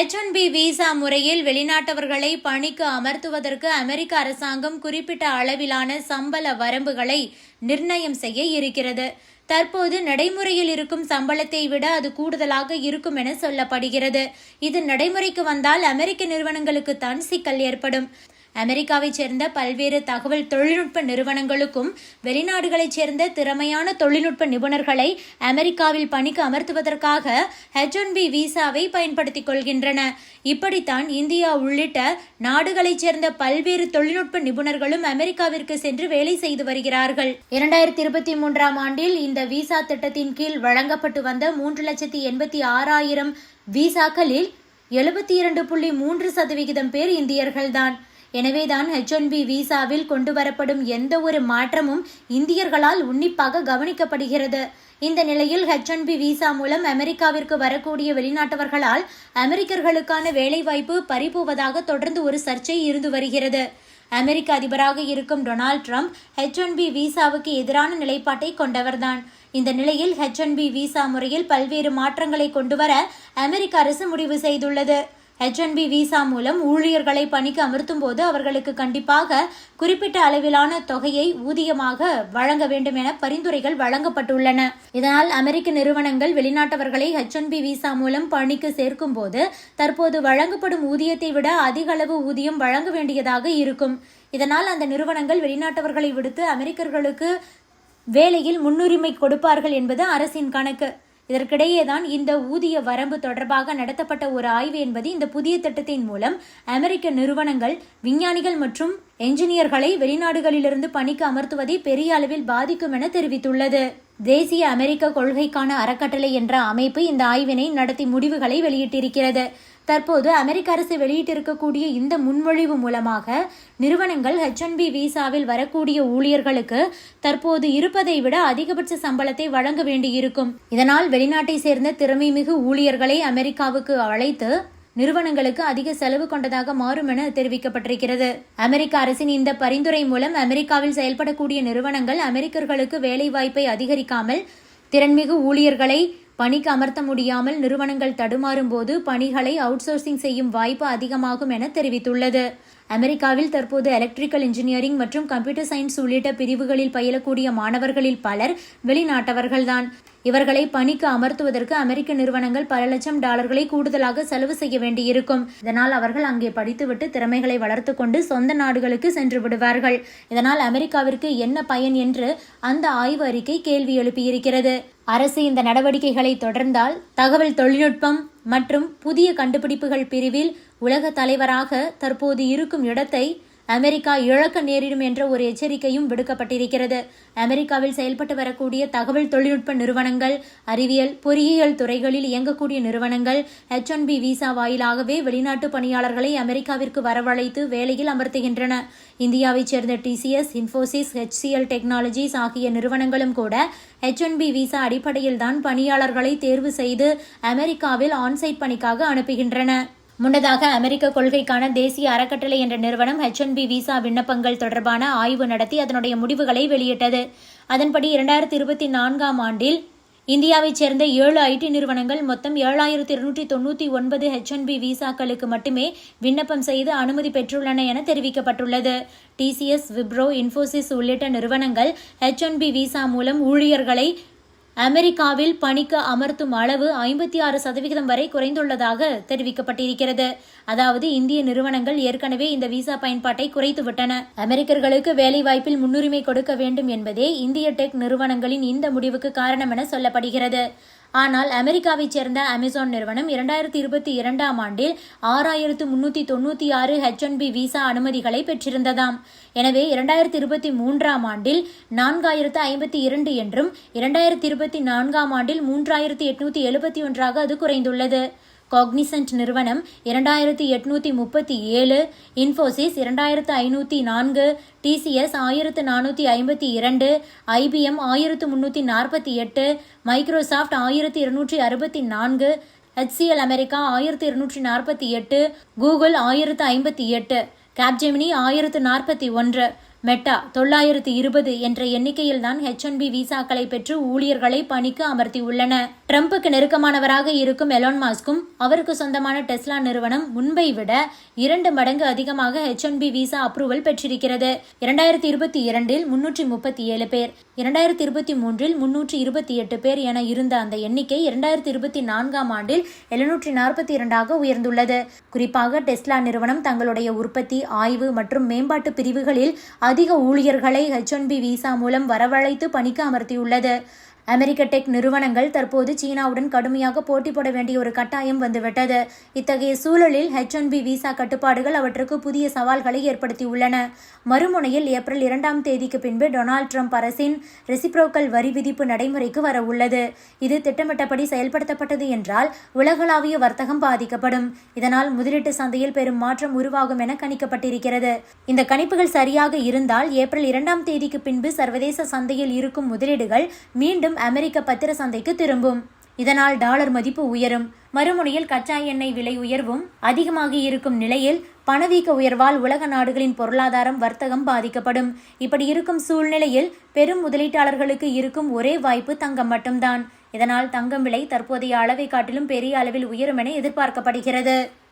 H one B visa முறையில் வெளிநாட்டவர்களை பணிக்கு அமர்த்துவதற்கு அமெரிக்க அரசாங்கம் குறிப்பிட்ட அளவிலான சம்பள வரம்புகளை நிர்ணயம் செய்ய இருக்கிறது. தற்போது நடைமுறையில் இருக்கும் சம்பளத்தை விட அது கூடுதலாக இருக்கும் என சொல்லப்படுகிறது. இது நடைமுறைக்கு வந்தால் அமெரிக்க நிறுவனங்களுக்கு தான் சிக்கல் ஏற்படும். அமெரிக்காவைச் சேர்ந்த பல்வேறு தகவல் தொழில்நுட்ப நிறுவனங்களுக்கும் வெளிநாடுகளைச் சேர்ந்த திறமையான தொழில்நுட்ப நிபுணர்களை அமெரிக்காவில் பணிக்கு அமர்த்துவதற்காக ஹெச் ஒன் பி விசாவை பயன்படுத்திக் கொள்கின்றன. இப்படித்தான் இந்தியா உள்ளிட்ட நாடுகளைச் சேர்ந்த பல்வேறு தொழில்நுட்ப நிபுணர்களும் அமெரிக்காவிற்கு சென்று வேலை செய்து வருகிறார்கள். இரண்டாயிரத்தி இருபத்தி மூன்றாம் ஆண்டில் இந்த விசா திட்டத்தின் கீழ் வழங்கப்பட்டு வந்த மூன்று லட்சத்தி எண்பத்தி ஆறாயிரம் விசாக்களில் எழுபத்தி இரண்டு புள்ளி மூன்று சதவிகிதம் பேர் இந்தியர்கள்தான். எனவேதான் ஹெச் ஒன் பி விசாவில் கொண்டு வரப்படும் எந்த ஒரு மாற்றமும் இந்தியர்களால் உன்னிப்பாக கவனிக்கப்படுகிறது. இந்த நிலையில் ஹெச் ஒன் பி விசா மூலம் அமெரிக்காவிற்கு வரக்கூடிய வெளிநாட்டவர்களால் அமெரிக்கர்களுக்கான வேலைவாய்ப்பு பறிபோவதாக தொடர்ந்து ஒரு சர்ச்சை இருந்து வருகிறது. அமெரிக்க அதிபராக இருக்கும் Donald Trump H one B விசாவுக்கு எதிரான நிலைப்பாட்டை கொண்டவர்தான். இந்த நிலையில் ஹெச் ஒன் பி விசா முறையில் பல்வேறு மாற்றங்களை கொண்டுவர அமெரிக்க அரசு முடிவு செய்துள்ளது. ஹெச் பி விசா மூலம் ஊழியர்களை பணிக்கு அமர்த்தும் போது அவர்களுக்கு கண்டிப்பாக குறிப்பிட்ட அளவிலான தொகையை ஊதியமாக வழங்க வேண்டும் என பரிந்துரைகள் வழங்கப்பட்டுள்ளன. இதனால் அமெரிக்க நிறுவனங்கள் வெளிநாட்டவர்களை ஹெச் பி விசா மூலம் பணிக்கு சேர்க்கும் போது தற்போது வழங்கப்படும் ஊதியத்தை விட அதிக அளவு ஊதியம் வழங்க வேண்டியதாக இருக்கும். இதனால் அந்த நிறுவனங்கள் வெளிநாட்டவர்களை விடுத்து அமெரிக்கர்களுக்கு வேலையில் முன்னுரிமை கொடுப்பார்கள் என்பது அரசின் கணக்கு. இதற்கிடையே தான் இந்த ஊதிய வரம்பு தொடர்பாக நடத்தப்பட்ட ஒரு ஆய்வு என்பது இந்த புதிய திட்டத்தின் மூலம் அமெரிக்க நிறுவனங்கள் விஞ்ஞானிகள் மற்றும் என்ஜினியர்களை வெளிநாடுகளிலிருந்து பணிக்கு அமர்த்துவதை பெரிய அளவில் பாதிக்கும் என தெரிவித்துள்ளது. தேசிய அமெரிக்க கொள்கைக்கான அறக்கட்டளை என்ற அமைப்பு இந்த ஆய்வினை நடத்தி முடிவுகளை வெளியிட்டிருக்கிறது. தற்போது அமெரிக்க அரசு வெளியிட்டிருக்கக்கூடிய இந்த முன்மொழிவு மூலமாக நிறுவனங்கள் ஹெச் ஒன் பி விசாவில் வரக்கூடிய ஊழியர்களுக்கு தற்போது இருப்பதை விட அதிகபட்ச சம்பளத்தை வழங்க வேண்டியிருக்கும். இதனால் வெளிநாட்டை சேர்ந்த திறமைமிகு ஊழியர்களை அமெரிக்காவுக்கு அழைத்து நிறுவனங்களுக்கு அதிக செலவு கொண்டதாக மாறும் என தெரிவிக்கப்பட்டிருக்கிறது. அமெரிக்க அரசின் இந்த பரிந்துரை மூலம் அமெரிக்காவில் செயல்படக்கூடிய நிறுவனங்கள் அமெரிக்கர்களுக்கு வேலைவாய்ப்பை அதிகரிக்காமல் திறன்மிகு ஊழியர்களை பணிக்கு அமர்த்த முடியாமல் நிறுவனங்கள் தடுமாறும் போது பணிகளை அவுட்சோர்சிங் செய்யும் வாய்ப்பு அதிகமாகும் என தெரிவித்துள்ளது. அமெரிக்காவில் தற்போது எலக்ட்ரிக்கல் இன்ஜினியரிங் மற்றும் கம்ப்யூட்டர் சயின்ஸ் உள்ளிட்ட பிரிவுகளில் பயிலக்கூடிய மாணவர்களில் பலர் வெளிநாட்டவர்கள்தான். இவர்களை பணிக்கு அமர்த்துவதற்கு அமெரிக்க நிறுவனங்கள் பல லட்சம் டாலர்களை கூடுதலாக செலவு செய்ய வேண்டியிருக்கும். இதனால் அவர்கள் அங்கே படித்துவிட்டு திறமைகளை வளர்த்து கொண்டு சொந்த நாடுகளுக்கு சென்று விடுவார்கள். இதனால் அமெரிக்காவிற்கு என்ன பயன் என்று அந்த ஆய்வு அறிக்கை கேள்வி எழுப்பியிருக்கிறது. அரசு இந்த நடவடிக்கைகளை தொடர்ந்தால் தகவல் தொழில்நுட்பம் மற்றும் புதிய கண்டுபிடிப்புகள் பிரிவில் உலக தலைவராக தற்போது இருக்கும் இடத்தை அமெரிக்கா இழக்க நேரிடும் என்ற ஒரு எச்சரிக்கையும் விடுக்கப்பட்டிருக்கிறது. அமெரிக்காவில் செயல்பட்டு வரக்கூடிய தகவல் தொழில்நுட்ப நிறுவனங்கள் அறிவியல் பொறியியல் துறைகளில் இயங்கக்கூடிய நிறுவனங்கள் ஹெச் ஒன் பி விசா வாயிலாகவே வெளிநாட்டு பணியாளர்களை அமெரிக்காவிற்கு வரவழைத்து வேலையில் அமர்த்துகின்றன. இந்தியாவைச் சேர்ந்த டிசிஎஸ் இன்ஃபோசிஸ் ஹெச்சிஎல் டெக்னாலஜிஸ் ஆகிய நிறுவனங்களும் கூட ஹெச் ஒன் பி விசா அடிப்படையில் தான் பணியாளர்களை தேர்வு செய்து அமெரிக்காவில் ஆன்சைட் பணிக்காக அனுப்புகின்றன. முன்னதாக அமெரிக்க கொள்கைக்கான தேசிய அறக்கட்டளை என்ற நிறுவனம் ஹெச் பி விசா விண்ணப்பங்கள் தொடர்பான ஆய்வு நடத்தி அதனுடைய முடிவுகளை வெளியிட்டது. அதன்படி இரண்டாயிரத்தி இருபத்தி நான்காம் ஆண்டில் இந்தியாவைச் சேர்ந்த ஏழு ஐடி நிறுவனங்கள் மொத்தம் ஏழாயிரத்தி இருநூற்றி தொண்ணூற்றி ஒன்பது ஹெச் பி விசாக்களுக்கு மட்டுமே விண்ணப்பம் செய்து அனுமதி பெற்றுள்ளன என தெரிவிக்கப்பட்டுள்ளது. டிசிஎஸ் விப்ரோ இன்ஃபோசிஸ் உள்ளிட்ட நிறுவனங்கள் ஹெச் பி விசா மூலம் ஊழியர்களை அமெரிக்காவில் பணிக்கு அமர்த்தும் அளவு ஐம்பத்தி ஆறு சதவிகிதம் வரை குறைந்துள்ளதாக தெரிவிக்கப்பட்டிருக்கிறது. அதாவது இந்திய நிறுவனங்கள் ஏற்கனவே இந்த விசா பயன்பாட்டை குறைத்துவிட்டன. அமெரிக்கர்களுக்கு வேலைவாய்ப்பில் முன்னுரிமை கொடுக்க வேண்டும் என்பதே இந்திய டெக் நிறுவனங்களின் இந்த முடிவுக்கு காரணம் என சொல்லப்படுகிறது. ஆனால் அமெரிக்காவைச் சேர்ந்த அமேசான் நிறுவனம் இரண்டாயிரத்தி இருபத்தி இரண்டாம் ஆண்டில் ஆறாயிரத்து முன்னூற்றி தொண்ணூற்றி ஆறு ஹெச் ஒன் பி விசா அனுமதிகளை பெற்றிருந்ததாம். எனவே இரண்டாயிரத்தி இருபத்தி மூன்றாம் ஆண்டில் நான்காயிரத்து ஐம்பத்தி இரண்டு என்றும் இரண்டாயிரத்தி இருபத்தி நான்காம் ஆண்டில் மூன்றாயிரத்து எட்நூற்றி எழுபத்தி ஒன்றாக அது குறைந்துள்ளது. காக்னிசன்ட் நிறுவனம் இரண்டாயிரத்தி எட்நூற்றி முப்பத்தி ஏழு இன்ஃபோசிஸ் இரண்டாயிரத்து ஐநூற்றி நான்கு டிசிஎஸ் ஆயிரத்து நானூற்றி ஐம்பத்தி இரண்டு ஐபிஎம் ஆயிரத்து முந்நூற்றி நாற்பத்தி எட்டு மைக்ரோசாஃப்ட் ஆயிரத்தி இருநூற்றி அறுபத்தி நான்கு ஹெச்சிஎல் அமெரிக்கா ஆயிரத்தி இருநூற்றி நாற்பத்தி எட்டு கூகுள் ஆயிரத்து ஐம்பத்தி எட்டு கேப்ஜெமினி ஆயிரத்து நாற்பத்தி ஒன்று மெட்டா தொள்ளாயிரத்து இருபது என்ற எண்ணிக்கையில்தான் ஹெச் ஒன் பி விசாக்களை பெற்று ஊழியர்களை பணிக்கு அமர்த்தியுள்ளன. ட்ரம்புக்கு நெருக்கமானவராக இருக்கும் எலான் மாஸ்கும் அவருக்கு சொந்தமான டெஸ்லா நிறுவனம் முன்பை விட இரண்டு மடங்கு அதிகமாக H one B visa approval பெற்றிருக்கிறது. இரண்டாயிரத்தி இருபத்தி இரண்டில் முன்னூற்றி முப்பத்தி ஏழு பேர் இரண்டாயிரத்தி இருபத்தி மூன்றில் முன்னூற்றி இருபத்தி எட்டு பேர் என இருந்த அந்த எண்ணிக்கை இரண்டாயிரத்தி இருபத்தி நான்காம் ஆண்டில் எழுநூற்றி நாற்பத்தி இரண்டாக உயர்ந்துள்ளது. குறிப்பாக டெஸ்லா நிறுவனம் தங்களுடைய உற்பத்தி ஆய்வு மற்றும் மேம்பாட்டு பிரிவுகளில் அதிக ஊழியர்களை ஹெச் ஒன் பி விசா மூலம் வரவழைத்து பணிக்கு அமர்த்தியுள்ளது. அமெரிக்க டெக் நிறுவனங்கள் தற்போது சீனாவுடன் கடுமையாக போட்டி போட வேண்டிய ஒரு கட்டாயம் வந்துவிட்டது. இத்தகைய சூழலில் ஹெச் ஒன் பி விசா கட்டுப்பாடுகள் அவற்றுக்கு புதிய சவால்களை ஏற்படுத்தியுள்ளன. மறுமுனையில் ஏப்ரல் இரண்டாம் தேதிக்கு பின்பு டொனால்ட் ட்ரம்ப் அரசின் ரெசிப்ரோக்கல் வரி விதிப்பு நடைமுறைக்கு வர உள்ளது. இது திட்டமிட்டபடி செயல்படுத்தப்பட்டது என்றால் உலகளாவிய வர்த்தகம் பாதிக்கப்படும். இதனால் முதலீட்டு சந்தையில் பெரும் மாற்றம் உருவாகும் என கணிக்கப்பட்டிருக்கிறது. இந்த கணிப்புகள் சரியாக இருந்தால் ஏப்ரல் இரண்டாம் தேதிக்கு பின்பு சர்வதேச சந்தையில் இருக்கும் முதலீடுகள் மீண்டும் அமெரிக்க பத்திர சந்தைக்கு திரும்பும். இதனால் டாலர் மதிப்பு உயரும். மறுமுனையில் கச்சா எண்ணெய் விலை உயர்வும் அதிகமாகி இருக்கும் நிலையில் பணவீக்க உயர்வால் உலக நாடுகளின் பொருளாதாரம் வர்த்தகம் பாதிக்கப்படும். இப்படி இருக்கும் சூழ்நிலையில் பெரும் முதலீட்டாளர்களுக்கு இருக்கும் ஒரே வாய்ப்பு தங்கம் மட்டும்தான். இதனால் தங்கம் விலை தற்போதைய அளவை காட்டிலும் பெரிய அளவில் உயரும் என எதிர்பார்க்கப்படுகிறது.